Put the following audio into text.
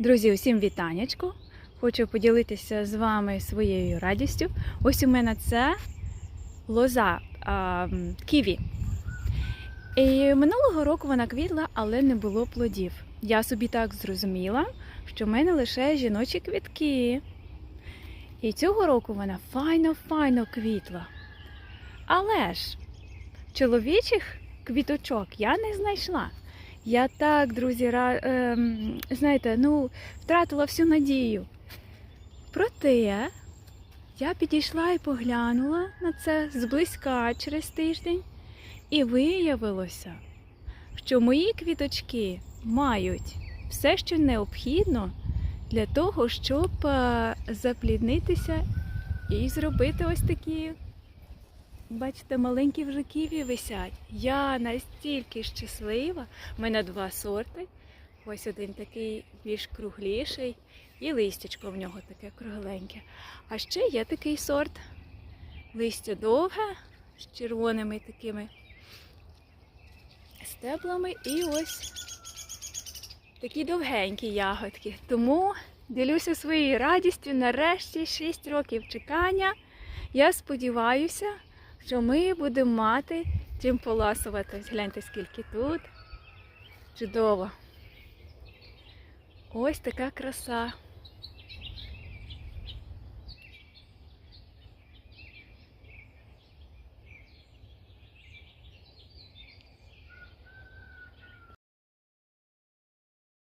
Друзі, усім вітанечко. Хочу поділитися з вами своєю радістю. Ось у мене це лоза а, ківі. І минулого року вона квітла, але не було плодів. Я собі так зрозуміла, що в мене лише жіночі квітки. І цього року вона файно-файно квітла. Але ж чоловічих квіточок я не знайшла. Я так, друзі, ем, знаєте, ну, втратила всю надію. Проте я підійшла і поглянула на це зблизька через тиждень, і виявилося, що мої квіточки мають все, що необхідно для того, щоб е, запліднитися і зробити ось такі Бачите, маленькі вже ківі висять. Я настільки щаслива. У мене два сорти. Ось один такий більш кругліший, і листячко в нього таке кругленьке. А ще є такий сорт. Листя довге, з червоними такими стеблами. І ось такі довгенькі ягодки. Тому ділюся своєю радістю. Нарешті 6 років чекання. Я сподіваюся що ми будемо мати чим поласувати. Гляньте, скільки тут. Чудово. Ось така краса.